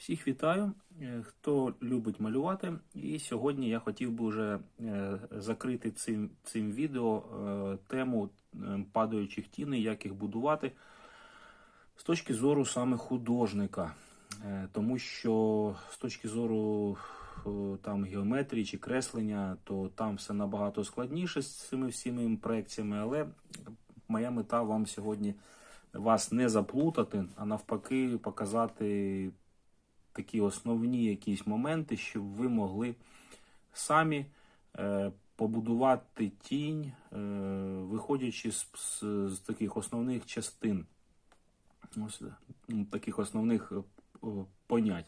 Всіх вітаю, е, хто любить малювати. І сьогодні я хотів би вже е, закрити цим, цим відео е, тему падаючих тіней, як їх будувати з точки зору саме художника. Тому що з точки зору там геометрії чи креслення, то там все набагато складніше з цими всіми проекціями, але моя мета вам сьогодні вас не заплутати, а навпаки, показати такі основні якісь моменти, щоб ви могли самі е, побудувати тінь, е, виходячи з, з, з таких основних частин, ось таких основних е, понять.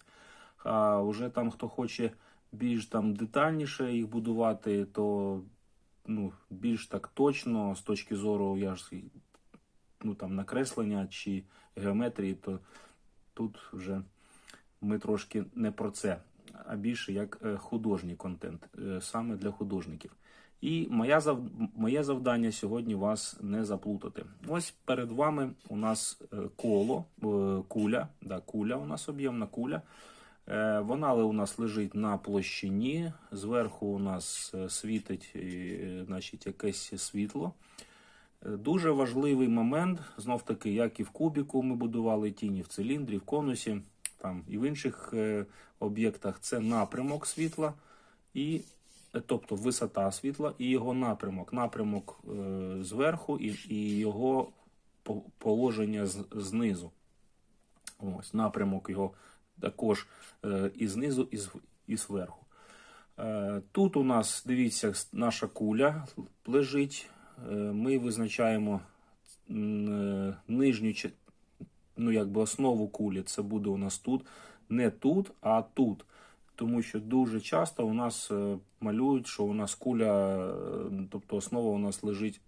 А вже там, хто хоче більш там детальніше їх будувати, то ну, більш так точно, з точки зору, я ж ну, там, накреслення чи геометрії, то тут вже ми трошки не про це, а більше як е, художній контент, е, саме для художників. І моя зав... моє завдання сьогодні вас не заплутати. Ось перед вами у нас е, коло, куля, да, куля у нас об'ємна куля. Вона у нас лежить на площині. Зверху у нас світить значить, якесь світло. Дуже важливий момент, знов таки, як і в кубіку ми будували тіні в циліндрі, в конусі, там і в інших е, об'єктах, це напрямок світла, і, е, тобто висота світла і його напрямок. Напрямок е, зверху і, і його положення знизу. Ось напрямок його також і знизу, і, зв- і зверху. Тут у нас, дивіться, наша куля лежить. Ми визначаємо нижню ну, якби основу кулі. Це буде у нас тут. Не тут, а тут. Тому що дуже часто у нас е, малюють, що у нас куля, е, тобто основа у нас лежить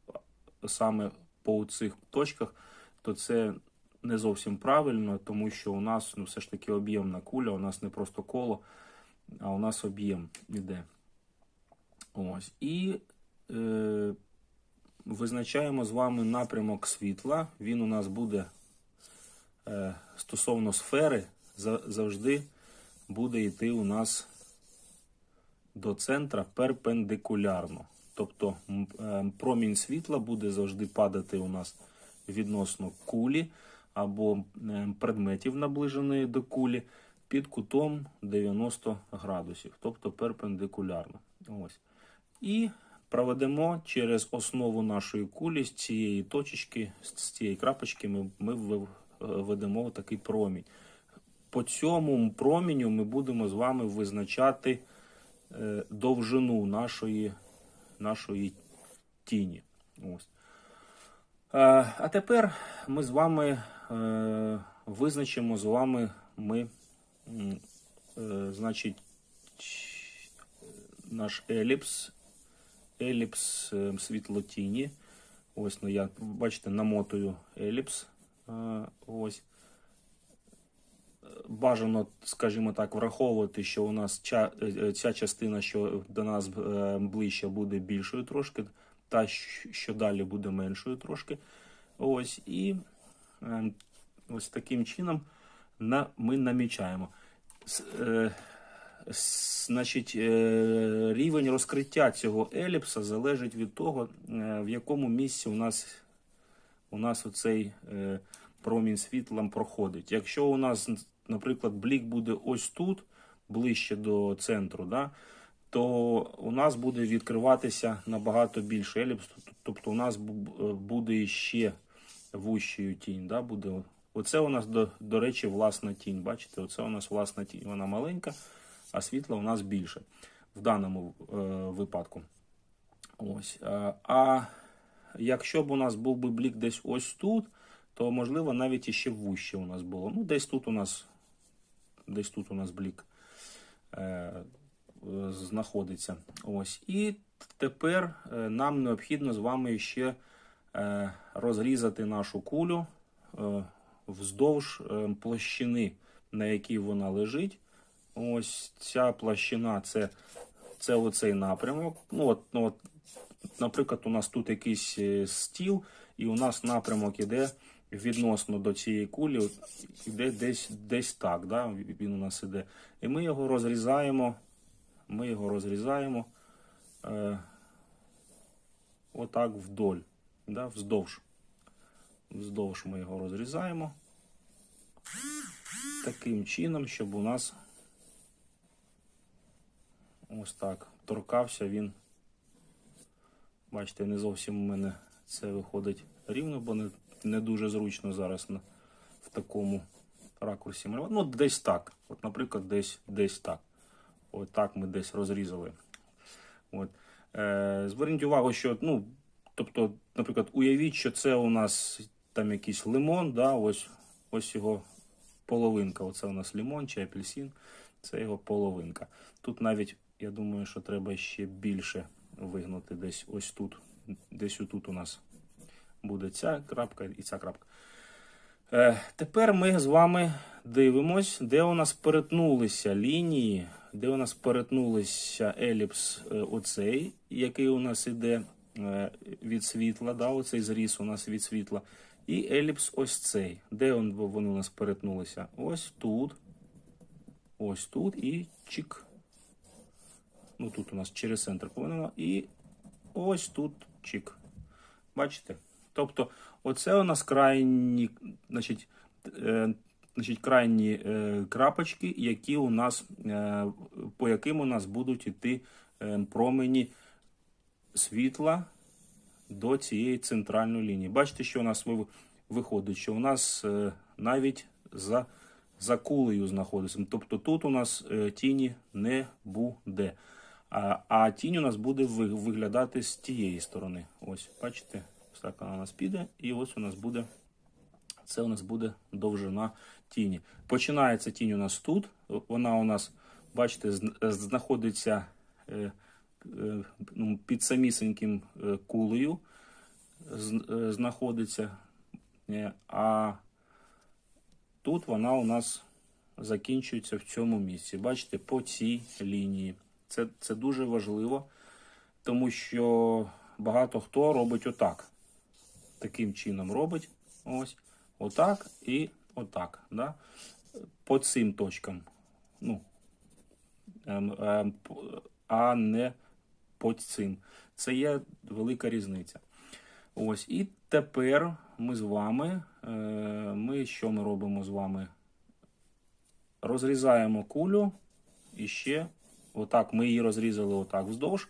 саме по цих точках, то це не зовсім правильно, тому що у нас ну, все ж таки об'ємна куля, у нас не просто коло, а у нас об'єм іде. Ось. І е, визначаємо з вами напрямок світла. Він у нас буде стосовно сфери, завжди буде йти у нас до центра перпендикулярно. Тобто е, промінь світла буде завжди падати у нас відносно кулі або е, предметів, наближеної до кулі, під кутом 90 градусів, тобто перпендикулярно. Ось. І проведемо через основу нашої кулі з цієї точечки, з цієї крапочки, ми, ми ведемо такий промінь. По цьому проміню ми будемо з вами визначати е, довжину нашої, нашої тіні. Ось. Е, А тепер ми з вами е, визначимо з вами ми, е, значить, наш еліпс, еліпс е, світлотіні. Ось, ну я, бачите, намотую еліпс. Е, Ось. Бажано, скажімо так, враховувати, що у нас ця, е, ця частина, що до нас е, ближче, буде більшою трошки, та що далі буде меншою трошки. Ось і е, ось таким чином ми намічаємо. Е, Значить, е, рівень розкриття цього еліпса залежить від того, е, в якому місці у нас, у нас оцей е, промінь світла проходить. Якщо у нас, наприклад, блік буде ось тут, ближче до центру, да, то у нас буде відкриватися набагато більше еліпс, тобто у нас буде ще вущою тінь. Да, буде. Оце у нас, до, до речі, власна тінь. Бачите, оце у нас власна тінь. Вона маленька, а світла у нас більше в даному е, випадку. Ось. Е, а якщо б у нас був би блік десь ось тут, то можливо навіть іще вуще у нас було. Ну, десь тут у нас, десь тут у нас блік е, знаходиться. Ось. І тепер е, нам необхідно з вами ще е, розрізати нашу кулю е, вздовж е, площини, на якій вона лежить. Ось ця площина це, це оцей напрямок. Ну, от, ну, от, наприклад, у нас тут якийсь е, стіл, і у нас напрямок іде відносно до цієї кулі іде десь, десь так. Да? Він у нас іде. І ми його розрізаємо. Ми його розрізаємо е, отак вдоль. Да? Вздовж. Вздовж ми його розрізаємо. Таким чином, щоб у нас ось так торкався він. Бачите, не зовсім у мене це виходить рівно, бо не, не дуже зручно зараз на, в такому ракурсі малювати. Ну, десь так. От, наприклад, десь, десь так. От так ми десь розрізали. От. Е, зверніть увагу, що, ну, тобто, наприклад, уявіть, що це у нас там якийсь лимон, да, ось, ось його половинка. Оце у нас лимон чи апельсин, це його половинка. Тут навіть, я думаю, що треба ще більше вигнути десь ось тут. Десь отут у нас буде ця крапка і ця крапка. Е, тепер ми з вами дивимось, де у нас перетнулися лінії, де у нас перетнулися еліпс е, оцей, який у нас іде е, від світла, да, оцей зріз у нас від світла. І еліпс ось цей. Де вони у нас перетнулися? Ось тут. Ось тут і чик. Ну тут у нас через центр повинно. І ось тут чик. Бачите? Тобто, оце у нас крайні, значить, е, значить, крайні е, крапочки, які у нас, е, по яким у нас будуть йти е, промені світла до цієї центральної лінії. Бачите, що у нас виходить, що у нас е, навіть за, за кулею знаходиться. Тобто тут у нас е, тіні не буде. А, тінь у нас буде виглядати з тієї сторони. Ось, бачите, ось так вона у нас піде, і ось у нас буде. Це у нас буде довжина тіні. Починається тінь у нас тут. Вона у нас, бачите, знаходиться е, е, ну, під самісеньким е, кулею. Знаходиться. А тут вона у нас закінчується в цьому місці. Бачите, по цій лінії. Це, це дуже важливо, тому що багато хто робить отак. Таким чином робить. Ось. Отак і отак. Да? По цим точкам. Ну, ем, ем, а не по цим. Це є велика різниця. Ось. І тепер ми з вами. е, Ми що ми робимо з вами? Розрізаємо кулю і ще отак ми її розрізали отак вздовж,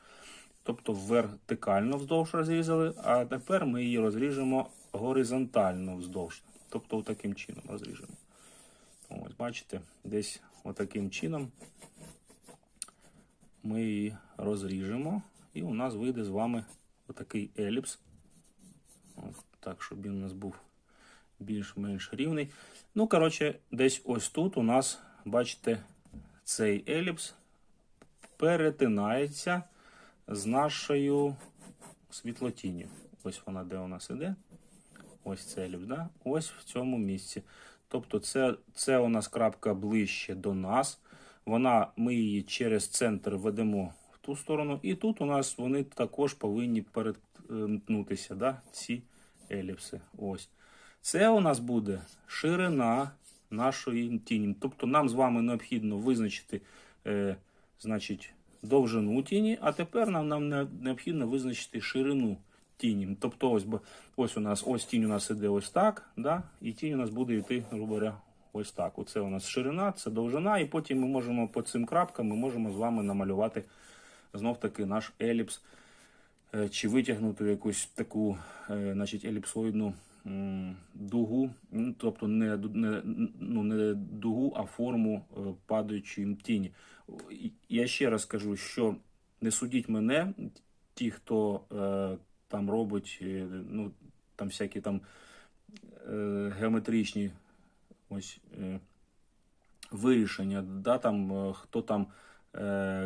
тобто вертикально вздовж розрізали, а тепер ми її розріжемо горизонтально вздовж. Тобто таким чином розріжемо. Ось, бачите, десь отаким чином ми її розріжемо, і у нас вийде з вами отакий еліпс. От, так, щоб він у нас був більш-менш рівний. Ну, коротше, десь ось тут у нас, бачите, цей еліпс перетинається з нашою світлотінню. Ось вона де у нас іде. Ось еліпс, да? ось в цьому місці. Тобто, це, це у нас крапка ближче до нас. Вона, ми її через центр ведемо в ту сторону, і тут у нас вони також повинні перетнутися, да? ці еліпси. Ось. Це у нас буде ширина нашої тіні. Тобто нам з вами необхідно визначити е, значить, довжину тіні, а тепер нам, нам необхідно визначити ширину тіні. Тобто, ось, ось у нас ось тінь у нас іде ось так, да? і тінь у нас буде йти, грубо говоря, ось так. Оце у нас ширина, це довжина, і потім ми можемо по цим крапкам ми можемо з вами намалювати знов таки наш еліпс е, чи витягнути якусь таку е, значить, еліпсоїдну дугу, ну, тобто не, не, ну, не дугу, а форму е, падаючої тіні. Я ще раз кажу, що не судіть мене, ті, хто е, там робить е, ну, там всякі там е, геометричні ось, е, вирішення, да, там, е, хто там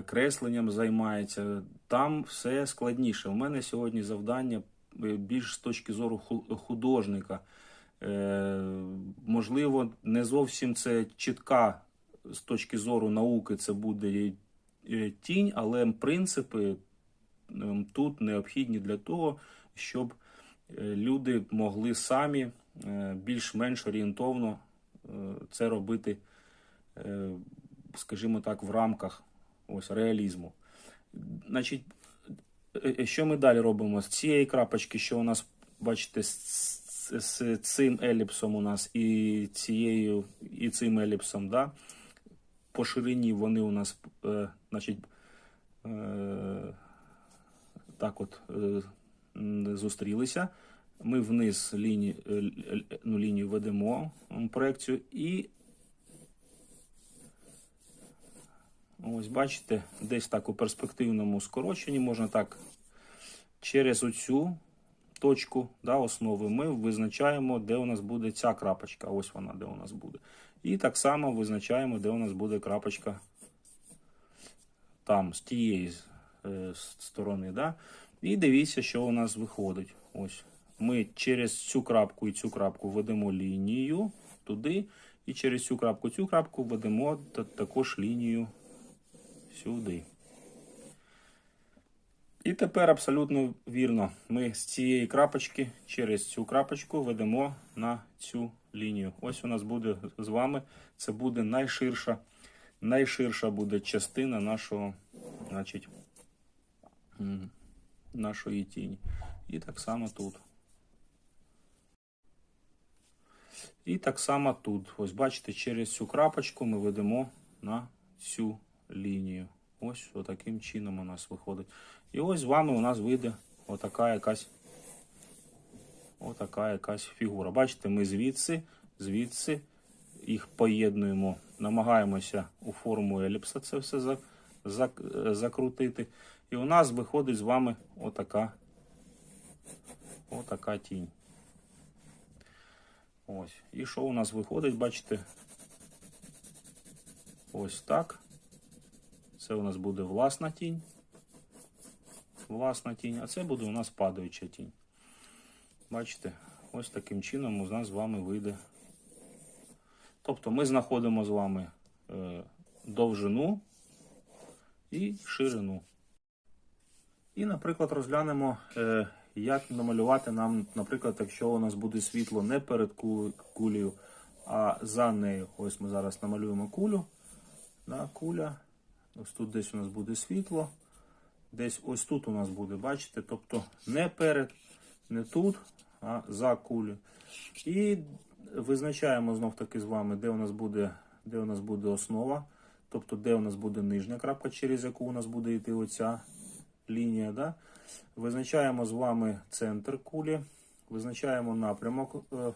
кресленням займається, там все складніше. У мене сьогодні завдання більш з точки зору ху- художника. Е, можливо, не зовсім це чітка з точки зору науки, це буде е, тінь, але принципи тут необхідні для того, щоб е, люди могли самі е, більш-менш орієнтовно е, це робити, е, скажімо так, в рамках ось реалізму. Значить, е, е, що ми далі робимо? З цієї крапочки, що у нас, бачите, з, з, цим еліпсом у нас і цією, і цим еліпсом, да? по ширині вони у нас, е, значить, е, так от е, зустрілися. Ми вниз лінію, е, ну, лінію ведемо проекцію і ось бачите, десь так у перспективному скороченні можна так через оцю точку да, основи ми визначаємо, де у нас буде ця крапочка. Ось вона, де у нас буде. І так само визначаємо, де у нас буде крапочка там, з тієї е, сторони. Да? І дивіться, що у нас виходить. Ось. Ми через цю крапку і цю крапку ведемо лінію туди, і через цю крапку, цю крапку ведемо також лінію сюди. І тепер абсолютно вірно. Ми з цієї крапочки через цю крапочку ведемо на цю лінію. Ось у нас буде з вами. Це буде найширша, найширша буде частина нашого, значить, нашої тіні. І так само тут. І так само тут. Ось бачите, через цю крапочку ми ведемо на цю лінію. Ось отаким чином у нас виходить. І ось з вами у нас вийде отака якась, отака якась фігура. Бачите, ми звідси, звідси їх поєднуємо, намагаємося у форму еліпса це все за, за, закрутити. І у нас виходить з вами отака, отака тінь. Ось. І що у нас виходить, бачите? Ось так. Це у нас буде власна тінь. Власна тінь, а це буде у нас падаюча тінь. Бачите, ось таким чином у нас з вами вийде. Тобто ми знаходимо з вами е, довжину і ширину. І, наприклад, розглянемо, е, як намалювати нам, наприклад, якщо у нас буде світло не перед кулею, а за нею. Ось ми зараз намалюємо кулю. Да, куля. Ось тут десь у нас буде світло. Десь ось тут у нас буде, бачите? Тобто не перед, не тут, а за кулю. І визначаємо знов таки з вами, де у нас буде, де у нас буде основа. Тобто, де у нас буде нижня крапка, через яку у нас буде йти оця лінія. Да? Визначаємо з вами центр кулі, визначаємо напрямок е,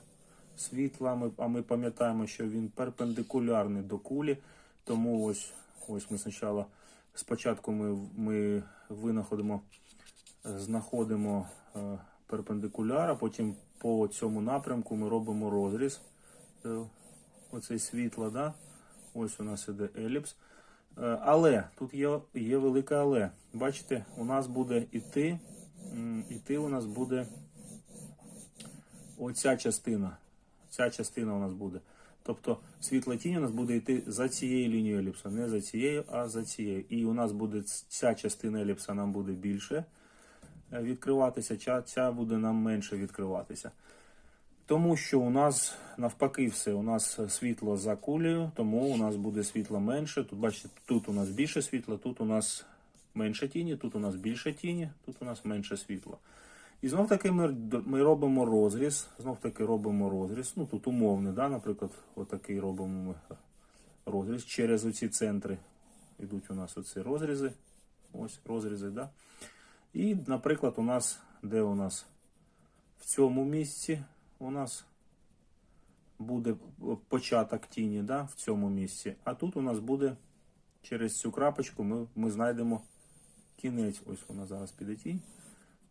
світла, ми, а ми пам'ятаємо, що він перпендикулярний до кулі. Тому ось, ось ми спочатку, спочатку ми, ми винаходимо, знаходимо е, перпендикуляр, а потім по цьому напрямку ми робимо розріз е, оцей світла. Да? Ось у нас іде еліпс. Е, Але тут є, є велике але. Бачите, у нас буде іти, іти у нас буде оця частина. Ця частина у нас буде. Тобто світла тінь у нас буде йти за цією лінією еліпса, не за цією, а за цією. І у нас буде ця частина еліпса нам буде більше е, відкриватися, ця, ця буде нам менше відкриватися. Тому що у нас навпаки все, у нас світло за кулею, тому у нас буде світла менше. Тут бачите, тут у нас більше світла, тут у нас менше тіні, тут у нас більше тіні, тут у нас менше світла. І знов таки ми, ми робимо розріз, знов таки робимо розріз. Ну тут умовний, да, наприклад, отакий робимо ми розріз через оці центри. Йдуть у нас оці розрізи. Ось розрізи, да. І, наприклад, у нас, де у нас в цьому місці у нас буде початок тіні, да, в цьому місці. А тут у нас буде через цю крапочку ми, ми знайдемо кінець. Ось вона зараз піде тінь.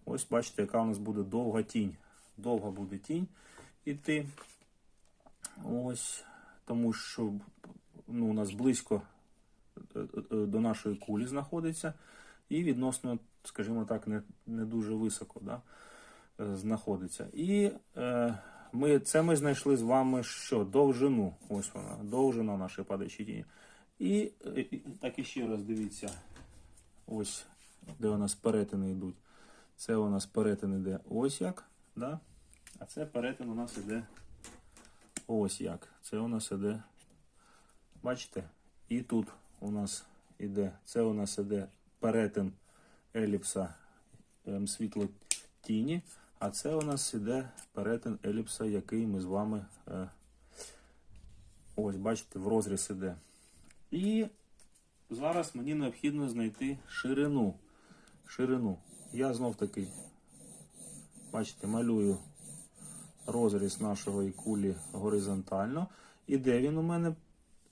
Ось бачите, яка у нас буде довга тінь. Довга буде тінь іти. Ось, тому що ну, у нас близько е, е, до нашої кулі знаходиться. І відносно, скажімо так, не, не дуже високо да, е, знаходиться. І е, ми, це ми знайшли з вами що? Довжину. Ось вона, довжина нашої падаючої тіні. І, е, і так і ще раз дивіться. Ось, де у нас перетини йдуть. Це у нас перетин іде ось як. Да? А це перетин у нас іде ось як. Це у нас іде. Бачите? І тут у нас іде. Це у нас іде перетин еліпса ем, світло тіні. А це у нас іде перетин еліпса, який ми з вами. Е, ось, бачите, в розріз іде. І зараз мені необхідно знайти ширину. Ширину. Я знов таки, бачите, малюю розріз нашої кулі горизонтально. І де він у мене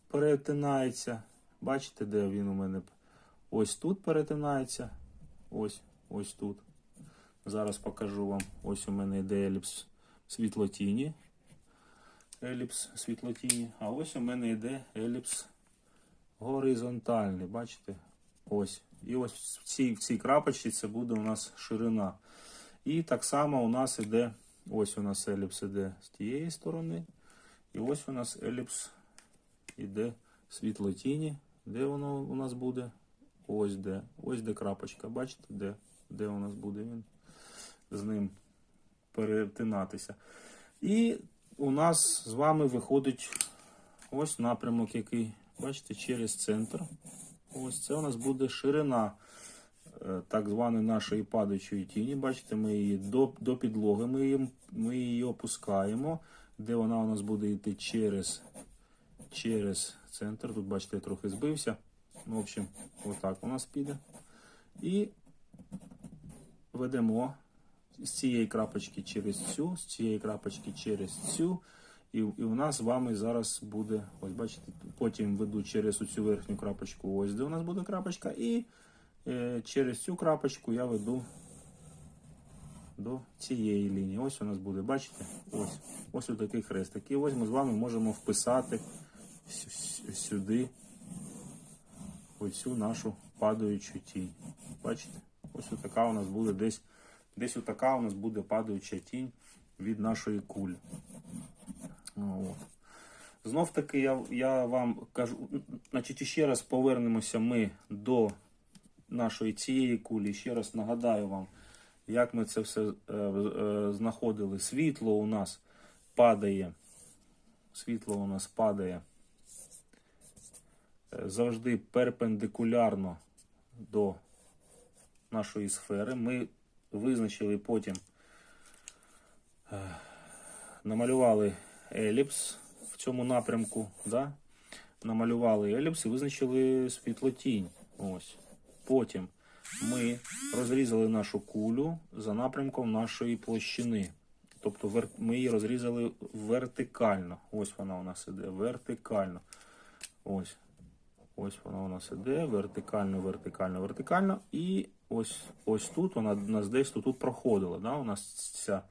перетинається? Бачите, де він у мене? Ось тут перетинається. Ось, ось тут. Зараз покажу вам. Ось у мене йде еліпс світлотіні. Еліпс світлотіні. А ось у мене йде еліпс горизонтальний. Бачите? Ось. І ось в цій, в цій крапочці це буде у нас ширина. І так само у нас іде, ось у нас еліпс іде з тієї сторони. І ось у нас еліпс іде світлотіні. Де воно у нас буде? Ось де. Ось де крапочка. Бачите, де, де у нас буде він з ним перетинатися. І у нас з вами виходить ось напрямок, який, бачите, через центр. Ось це у нас буде ширина е, так званої нашої падаючої тіні. Бачите, ми її до, до підлоги ми її, ми її опускаємо, де вона у нас буде йти через, через центр. Тут, бачите, я трохи збився. Ну, в общем, отак у нас піде. І ведемо з цієї крапочки через цю, з цієї крапочки через цю. І, і у нас з вами зараз буде, ось бачите, потім веду через цю верхню крапочку, ось де у нас буде крапочка, і е, через цю крапочку я веду до цієї лінії. Ось у нас буде, бачите? Ось ось такий хрестик. І ось ми з вами можемо вписати сю- сю- сюди оцю нашу падаючу тінь. Бачите? Ось така у нас буде десь, десь отака у нас буде падаюча тінь від нашої кулі. От. Знов таки я, я вам кажу, значить, ще раз повернемося ми до нашої цієї кулі. Ще раз нагадаю вам, як ми це все е, е, знаходили. Світло у нас падає. Світло у нас падає е, завжди перпендикулярно до нашої сфери. Ми визначили потім, е, намалювали еліпс в цьому напрямку. Да? Намалювали еліпс і визначили світлотінь. Ось. Потім ми розрізали нашу кулю за напрямком нашої площини. Тобто ми її розрізали вертикально. Ось вона у нас іде вертикально. Ось. Ось вона у нас іде вертикально, вертикально, вертикально. І ось, ось тут вона у нас десь тут, проходила. Да? У нас ця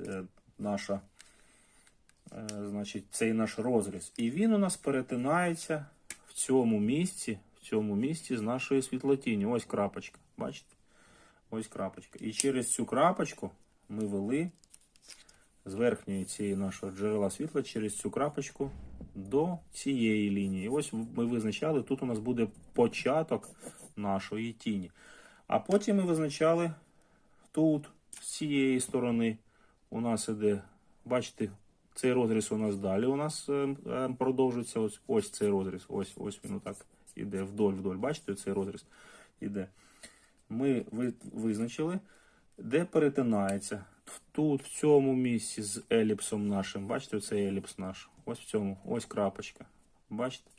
е, наша, значить, цей наш розріз. І він у нас перетинається в цьому місці, в цьому місці з нашою світлотінню. Ось крапочка. Бачите? Ось крапочка. І через цю крапочку ми вели з верхньої цієї нашого джерела світла через цю крапочку до цієї лінії. Ось ми визначали, тут у нас буде початок нашої тіні. А потім ми визначали тут, з цієї сторони, у нас іде, бачите, цей розріз у нас далі у нас е, е, продовжується. Ось, ось цей розріз. Ось, ось він отак іде вдоль, вдоль. Бачите, цей розріз іде. Ми визначили, де перетинається. Тут, в цьому місці з еліпсом нашим. Бачите, цей еліпс наш. Ось в цьому, ось крапочка. Бачите?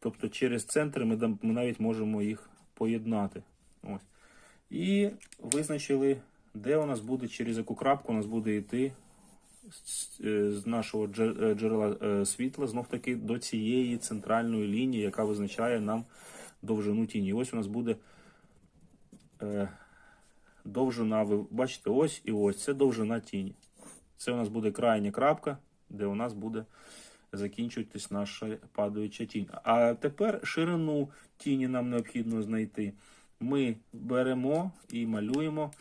Тобто через центр ми навіть можемо їх поєднати. Ось. І визначили, де у нас буде, через яку крапку у нас буде йти з, е, нашого е, джерела е, світла знов таки до цієї центральної лінії, яка визначає нам довжину тіні. Ось у нас буде довжина, ви бачите, ось і ось це довжина тіні. Це у нас буде крайня крапка, де у нас буде закінчуватись наша падаюча тінь. А тепер ширину тіні нам необхідно знайти. Ми беремо і малюємо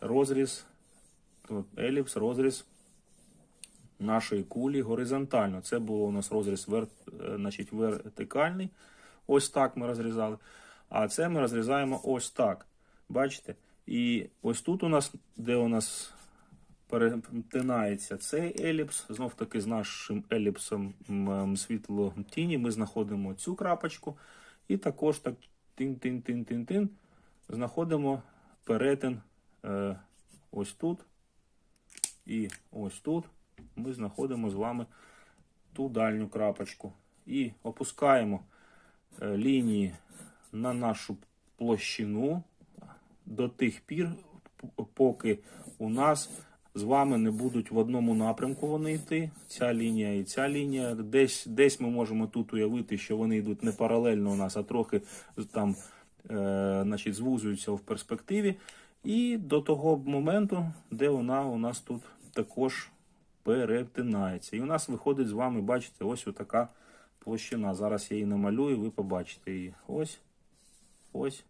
розріз, еліпс, розріз нашої кулі горизонтально. Це було у нас розріз вер, е, значить, вертикальний. Ось так ми розрізали. А це ми розрізаємо ось так. Бачите? І ось тут у нас, де у нас перетинається цей еліпс. Знов таки з нашим еліпсом світло тіні ми знаходимо цю крапочку. І також так тин-тин-тин-тин-тин знаходимо перетин е, ось тут. І ось тут ми знаходимо з вами ту дальню крапочку. І опускаємо е, лінії на нашу площину до тих пір, поки у нас з вами не будуть в одному напрямку вони йти. Ця лінія і ця лінія. Десь, десь ми можемо тут уявити, що вони йдуть не паралельно у нас, а трохи там е, значить, звузуються в перспективі. І до того моменту, де вона у нас тут також перетинається. І у нас виходить з вами, бачите, ось така площина. Зараз я її намалюю, ви побачите її. Ось, ось,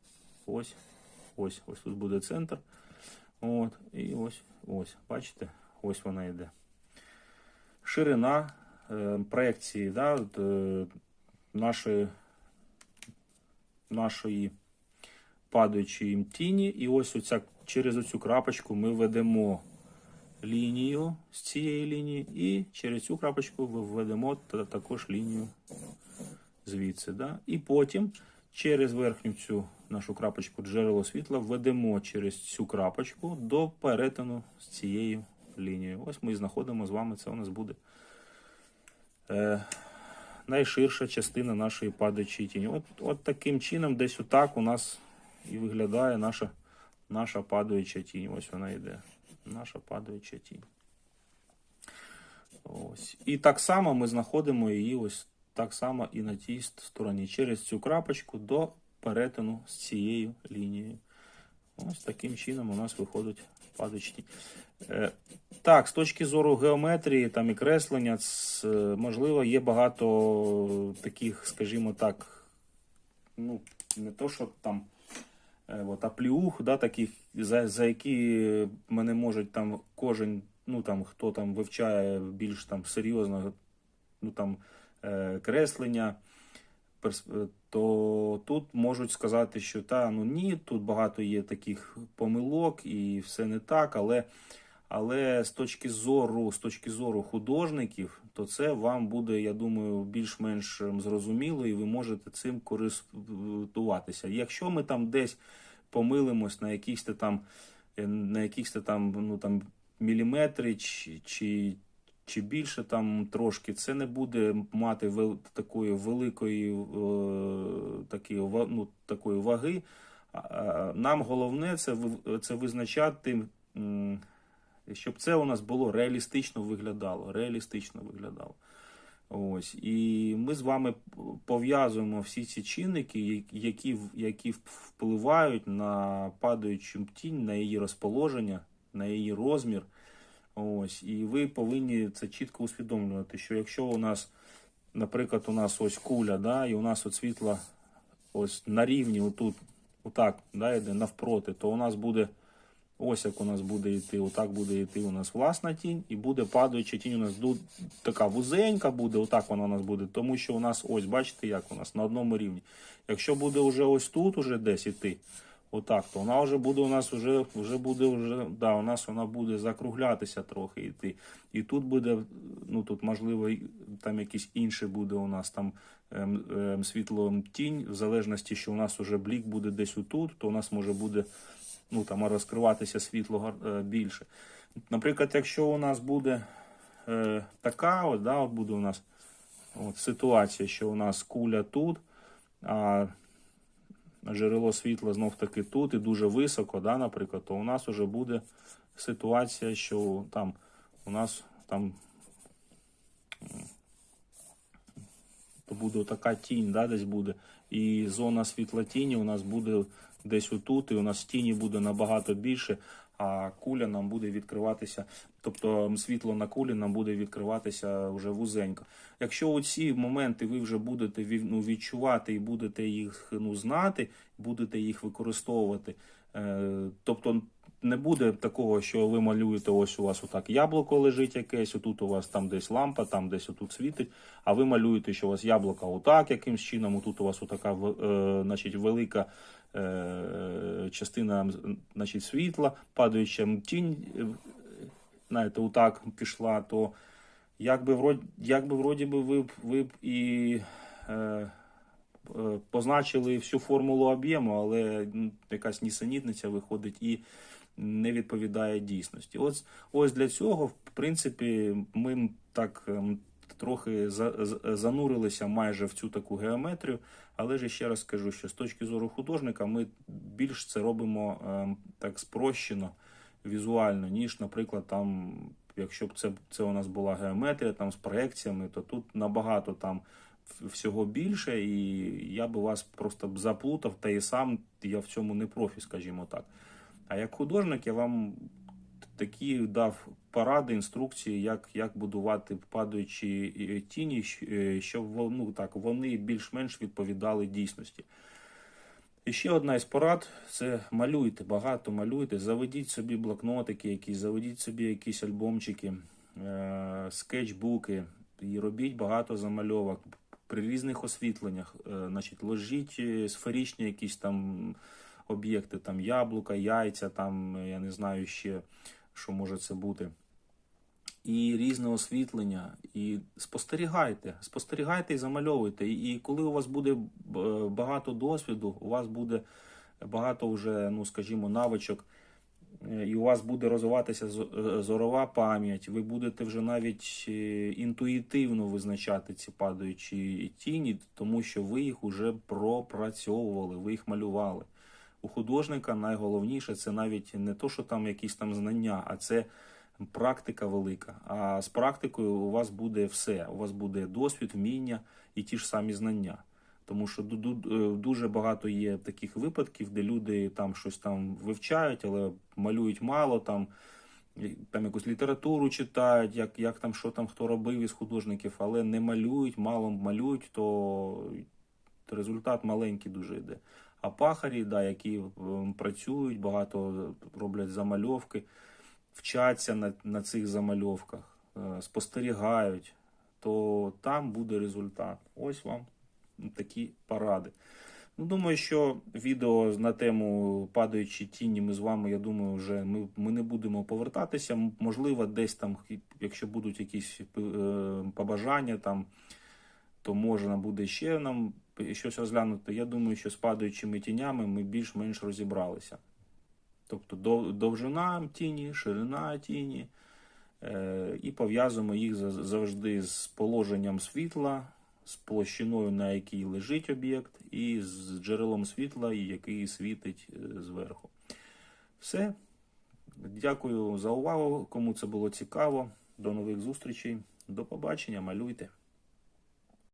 ось, ось. Ось тут буде центр. От, і ось, ось, бачите, ось вона йде. Ширина е, проекції да, от, е, нашої, нашої падаючої тіні. І ось оця, через оцю крапочку ми ведемо лінію з цієї лінії, і через цю крапочку введемо також лінію звідси. Да? І потім через верхню цю нашу крапочку джерело світла введемо через цю крапочку до перетину з цією лінією. Ось ми і знаходимо з вами, це у нас буде е, найширша частина нашої падаючої тіні. От, от таким чином, десь отак у нас і виглядає наша, наша падаюча тінь. Ось вона йде. Наша падаюча тінь. Ось. І так само ми знаходимо її ось так само і на тій стороні, через цю крапочку до перетину з цією лінією. Ось таким чином у нас виходить тінь. Е, так, з точки зору геометрії там і креслення, е, можливо, є багато таких, скажімо так, ну, не то, що там е, от, апліух, да, таких, за, за які мене можуть там кожен, ну там хто там вивчає більш там серйозно, ну там е, креслення, е, то тут можуть сказати, що та ну ні, тут багато є таких помилок і все не так, але. Але з точки зору, з точки зору художників, то це вам буде, я думаю, більш-менш ем, зрозуміло, і ви можете цим користуватися. Якщо ми там десь помилимось на якісь там, е, на якісь там, ну там міліметри чи, чи, чи більше там трошки, це не буде мати вел, такої великої е, такої, ну, такої ваги. Нам головне це, це визначати. Щоб це у нас було реалістично виглядало. Реалістично виглядало. Ось. І ми з вами пов'язуємо всі ці чинники, які, які впливають на падаючу тінь, на її розположення, на її розмір. Ось. І ви повинні це чітко усвідомлювати, що якщо у нас, наприклад, у нас ось куля, да, і у нас от світло ось на рівні, отут, отак, да, йде навпроти, то у нас буде. Ось як у нас буде йти, отак буде йти у нас власна тінь, і буде падаюча тінь у нас така вузенька буде, отак вона у нас буде, тому що у нас ось, бачите, як у нас на одному рівні. Якщо буде вже ось тут уже десь іти, отак, то вона вже буде у нас вже, вже буде вже, да, у нас вона буде закруглятися трохи йти. І тут буде, ну тут можливо там якийсь інший буде у нас там ем, ем, світло тінь, в залежності, що у нас уже блік буде десь отут, то у нас може буде ну, там, розкриватися світло е, більше. Наприклад, якщо у нас буде е, така, от, да, от буде у нас от, ситуація, що у нас куля тут, а джерело світла знов таки тут і дуже високо, да, наприклад, то у нас вже буде ситуація, що там у нас там то буде така тінь, да, десь буде. І зона світлотіні у нас буде десь отут, і у нас тіні буде набагато більше, а куля нам буде відкриватися, тобто світло на кулі нам буде відкриватися вже вузенько. Якщо у ці моменти ви вже будете ну, відчувати і будете їх ну, знати, будете їх використовувати, е, тобто не буде такого, що ви малюєте, ось у вас отак яблуко лежить якесь, отут у вас там десь лампа, там десь отут світить, а ви малюєте, що у вас яблуко отак якимсь чином, отут у вас отака е, значить, велика е, частина значить, світла, падаюча тінь, е, знаєте, отак пішла, то як би вроді, як би, вроді би ви, б- ви б і е, е, позначили всю формулу об'єму, але якась нісенітниця виходить і не відповідає дійсності. Ось, ось для цього, в принципі, ми так ем, трохи за- за- занурилися майже в цю таку геометрію. Але ж ще раз скажу, що з точки зору художника ми більш це робимо ем, так спрощено, візуально, ніж, наприклад, там, якщо б це, це у нас була геометрія там з проекціями, то тут набагато там всього більше, і я би вас просто б заплутав, та і сам я в цьому не профі, скажімо так. А як художник я вам такі дав поради, інструкції, як, як будувати падаючі е, тіні, е, щоб ну, так, вони більш-менш відповідали дійсності. І ще одна із порад це малюйте, багато малюйте, заведіть собі блокнотики, якісь, заведіть собі якісь альбомчики, е- скетчбуки і робіть багато замальовок при різних освітленнях. Е, значить, ложіть е, сферичні якісь там об'єкти, там яблука, яйця, там я не знаю ще, що може це бути. І різне освітлення, і спостерігайте, спостерігайте і замальовуйте. І, коли у вас буде е, багато досвіду, у вас буде багато вже, ну скажімо, навичок, е, і у вас буде розвиватися е, зорова пам'ять, ви будете вже навіть інтуїтивно визначати ці падаючі тіні, тому що ви їх вже пропрацьовували, ви їх малювали. У художника найголовніше це навіть не то, що там якісь там знання, а це практика велика. А з практикою у вас буде все. У вас буде досвід, вміння і ті ж самі знання. Тому що е, дуже багато є таких випадків, де люди там щось там вивчають, але малюють мало, там, там якусь літературу читають, як, як там, що там хто робив із художників, але не малюють, мало малюють, то результат маленький дуже йде. А пахарі, да, які працюють, багато роблять замальовки, вчаться на, на цих замальовках, е, спостерігають, то там буде результат. Ось вам такі поради. Ну, думаю, що відео на тему падаючі тіні ми з вами, я думаю, вже ми, ми не будемо повертатися. Можливо, десь там, якщо будуть якісь е, побажання, там, то можна буде ще нам щось розглянути. Я думаю, що з падаючими тінями ми більш-менш розібралися. Тобто довжина тіні, ширина тіні, е, і пов'язуємо їх завжди з положенням світла, з площиною, на якій лежить об'єкт, і з джерелом світла, який світить е, зверху. Все. Дякую за увагу. Кому це було цікаво. До нових зустрічей. До побачення. Малюйте.